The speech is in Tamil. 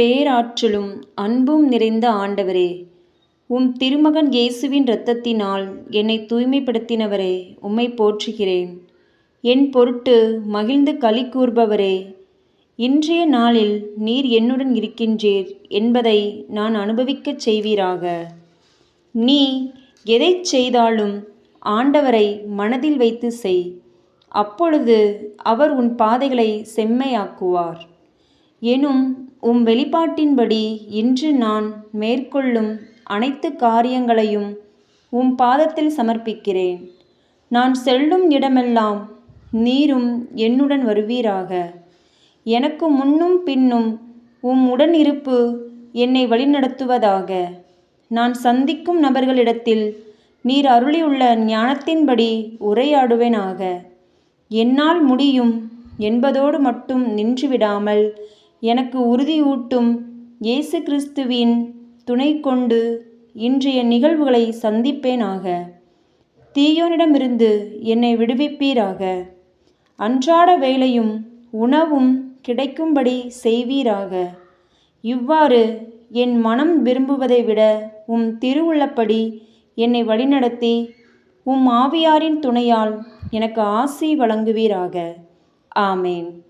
பேராற்றலும் அன்பும் நிறைந்த ஆண்டவரே உம் திருமகன் இயேசுவின் இரத்தத்தினால் என்னை தூய்மைப்படுத்தினவரே உம்மை போற்றுகிறேன். என் பொருட்டு மகிழ்ந்து களி கூர்பவரே இன்றைய நாளில் நீர் என்னுடன் இருக்கின்றீர் என்பதை நான் அனுபவிக்கச் செய்வீராக. நீ எதைச் செய்தாலும் ஆண்டவரை மனதில் வைத்து செய் அப்பொழுது அவர் உன் பாதைகளை செம்மையாக்குவார். எனும் உம் வெளிப்பாட்டின்படி இன்று நான் மேற்கொள்ளும் அனைத்து காரியங்களையும் உம் பாதத்தில் சமர்ப்பிக்கிறேன். நான் செல்லும் இடமெல்லாம் நீரும் என்னுடன் வருவீராக. எனக்கு முன்னும் பின்னும் உம் உடனிருப்பு என்னை வழிநடத்துவதாக. நான் சந்திக்கும் நபர்களிடத்தில் நீர் அருளியுள்ள ஞானத்தின்படி உரையாடுவேனாக. என்னால் முடியும் என்பதோடு மட்டும் நின்றுவிடாமல் எனக்கு உறுதியூட்டும் இயேசு கிறிஸ்துவின் துணை கொண்டு இன்றைய நிகழ்வுகளை சந்திப்பேனாக. தீயோனிடமிருந்து என்னை விடுவிப்பீராக. அன்றாட வேலையும் உணவும் கிடைக்கும்படி செய்வீராக. இவ்வாறு என் மனம் விரும்புவதை விட உம் திருவுள்ளப்படி என்னை வழிநடத்தி உம் ஆவியாரின் துணையால் எனக்கு ஆசி வழங்குவீராக. ஆமேன்.